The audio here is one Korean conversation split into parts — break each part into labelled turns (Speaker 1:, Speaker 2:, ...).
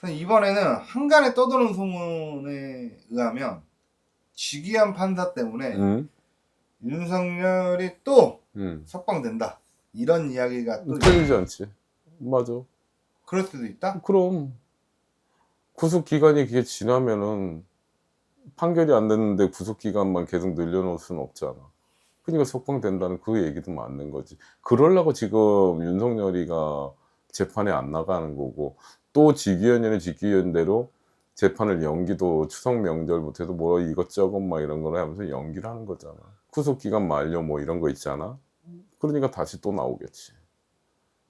Speaker 1: 그래서 이번에는 한간에 떠도는 소문에 의하면 직위한 판사 때문에
Speaker 2: 응?
Speaker 1: 윤석열이 또
Speaker 2: 응.
Speaker 1: 석방된다. 이런 이야기가 또
Speaker 2: 틀리지 않지. 맞아.
Speaker 1: 그럴 수도 있다.
Speaker 2: 그럼 구속 기간이 그게 지나면은 판결이 안 됐는데 구속 기간만 계속 늘려놓을 수는 없잖아. 그러니까 석방된다는 그 얘기도 맞는 거지. 그러려고 지금 윤석열이가 재판에 안 나가는 거고 또 직위원회는 직위원대로 재판을 연기도 추석 명절 못해도 뭐 이것저것 막 이런 거를 하면서 연기를 하는 거잖아. 구속 기간 만료 뭐 이런 거 있잖아. 그러니까 다시 또 나오겠지.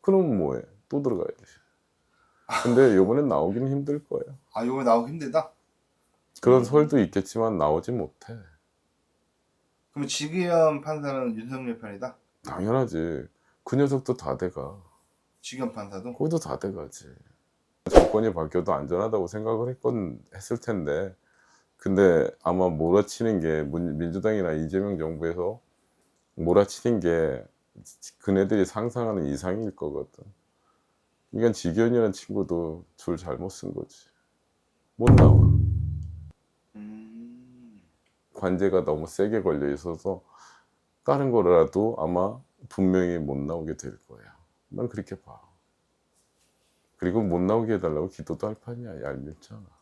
Speaker 2: 그럼 뭐해? 또 들어가야 돼. 근데 이번엔 나오기는 힘들 거예요.
Speaker 1: 아, 이거 나오기 힘들다.
Speaker 2: 그런 설도 있겠지만 나오지 못해.
Speaker 1: 그럼 직위현 판사는 윤석열 편이다.
Speaker 2: 당연하지. 그 녀석도 다 돼가.
Speaker 1: 직위현 판사도.
Speaker 2: 거기도 다 돼가지. 정권이 바뀌어도 안전하다고 생각을 했건 했을 텐데, 근데 아마 몰아치는 게 문- 민주당이나 이재명 정부에서 몰아치는 게 그네들이 상상하는 이상일 거거든. 그러니까 지견이라는 친구도 줄 잘못 쓴 거지. 못 나와.
Speaker 1: 음.
Speaker 2: 관제가 너무 세게 걸려 있어서 다른 거라도 아마 분명히 못 나오게 될 거야. 난 그렇게 봐. 그리고 못 나오게 해달라고 기도도 할 판이야. 얄밉잖아.